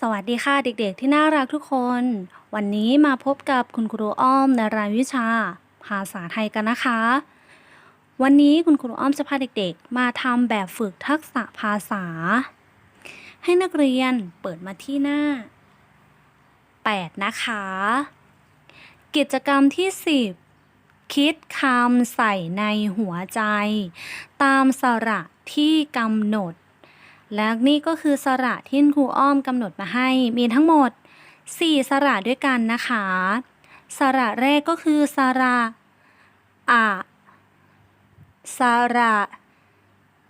สวัสดีค่ะเด็กๆ ที่น่ารักทุกคน วันนี้มาพบกับคุณครูอ้อมในรายวิชา ภาษาไทยกันนะคะ วันนี้คุณครูอ้อมจะพาเด็กๆ มาทำแบบฝึกทักษะภาษา ให้นักเรียนเปิดมาที่หน้า 8 นะคะ กิจกรรมที่ 10 คิดคำใส่ในหัวใจ ตามสระที่กำหนด และนี่ก็คือสระที่ครูอ้อมกำหนดมาให้มีทั้งหมด 4 สระด้วยกันนะคะ สระแรกก็คือสระอะสระ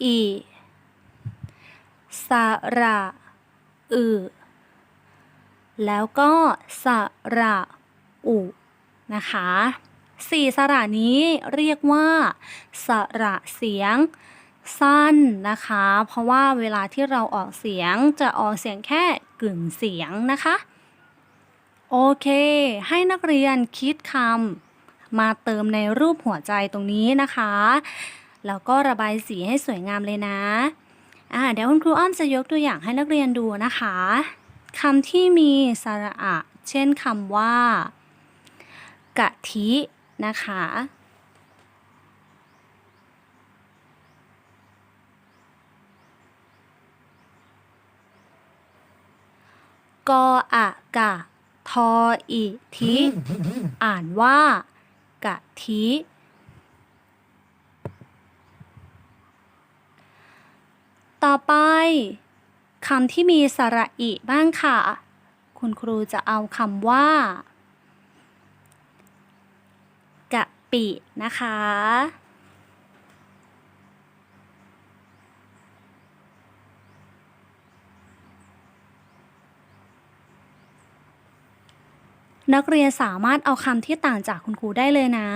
อีสระอืแล้วก็สระอุนะคะสี่สระนี้เรียกว่า สระเสียง สั้นนะคะ เพราะว่าเวลาที่เราออกเสียงจะออกเสียงแค่กึ่งเสียงนะคะ โอเค ให้นักเรียนคิดคำมาเติมในรูปหัวใจตรงนี้นะคะ แล้วก็ระบายสีให้สวยงามเลยนะอ่าเดี๋ยวคุณครูอ้อมจะยกตัวอย่างให้นักเรียนดูนะคะคำที่มีสระอะ เช่นคำว่า กะทินะคะ กออะกะ ทออิทิ อ่านว่ากะทิ ต่อไปคำที่มีสระอิบ้างค่ะ คุณครูจะเอาคำว่ากะปินะคะ นักเรียนสามารถเอาคำที่ต่างจากคุณครูได้เลยนะ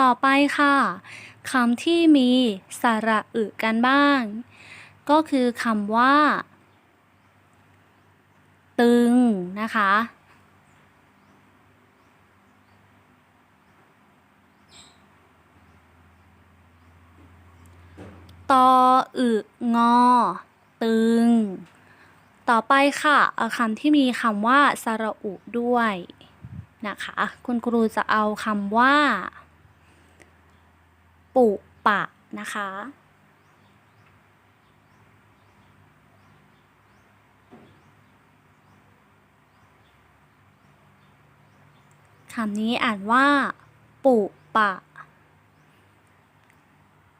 ต่อไปค่ะคำที่มีสระอึกันบ้าง ก็คือคำว่า ตึงนะคะ ตออึงอ ตึง ต่อไปค่ะเอาคำที่มีคำว่าสระอุด้วยนะคะ คุณครูจะเอาคำว่า ปุปะนะคะ คำนี้อ่านว่า ปุปะ